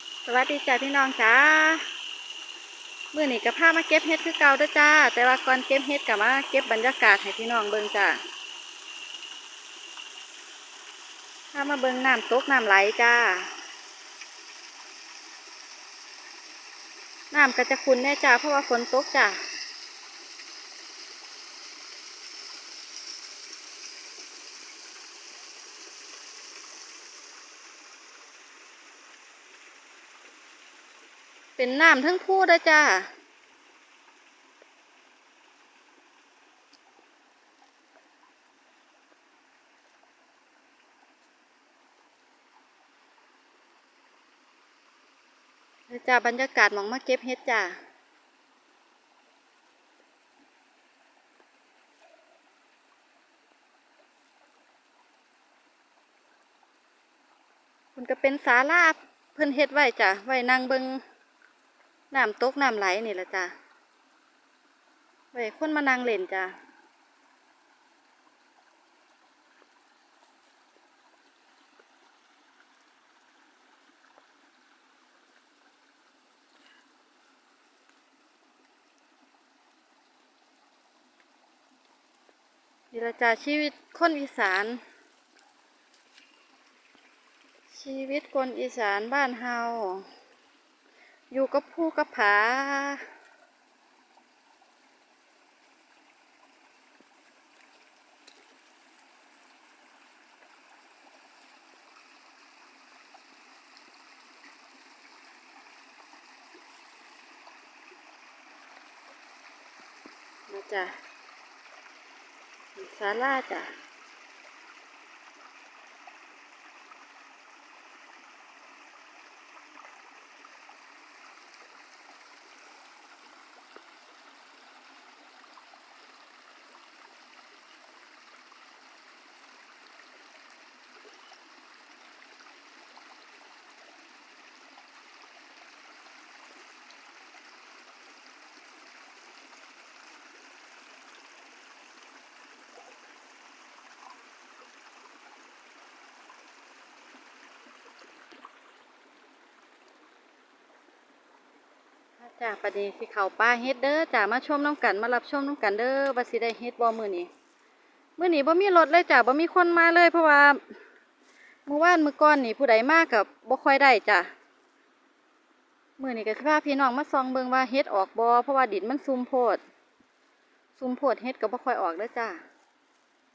สวัสดีจ้าพี่น้องจ้าเมื่อนี่กับผ้ามาเก็บเฮ็ดคือเก่าด้อจ้า แต่ว่าก่อนเก็บเฮ็ดกับมาเก็บบรรยากาศให้พี่น้องเบิ่งจ้าถ้ามาเบิ่งน้ำตกน้ำไหลจ้าน้ำก็จะคุณแน่จ้าเพราะว่าฝนตกจ้า เป็นน้ำทั้งคู่เด้จ้าเจ้าบรรยากาศมองมาเก็บเฮ็ดจ้ามันก็เป็นศาลาเพิ่นเฮ็ดไว้จ้ะไว้นั่งเบิง น้ำตกน้ำไหลนี่ละจ้ะไว้คนมานั่งเล่นจ้ะนี่ละจ้ะชีวิตคนอีสาน ชีวิตคนอีสานบ้านเฮา อยู่กับผู้กับผาจ๊ะศาลาจ้ะ จ้าประเดี๋ยวสิเขาป้าเฮ็ดเด้อจ้ามาชมน้องกันมารับชมน้องกันเด้อว่าสิได้เฮ็ดบ่มื้อนี้มื้อนี้บ่มีรถเลยจ้าบ่มีคนมาเลย เพราะว่าเมื่อวานมื้อก่อนนี่ผู้ใดมาก็บ่ค่อยได้จ้ามื้อนี้ก็สิพาพี่น้องมาส่องเบิ่งว่าเฮ็ดออกบ่เพราะว่าดินมันซุ่มโพดซุ่มโพดเฮ็ดก็บ่ค่อยออกเด้อจ้า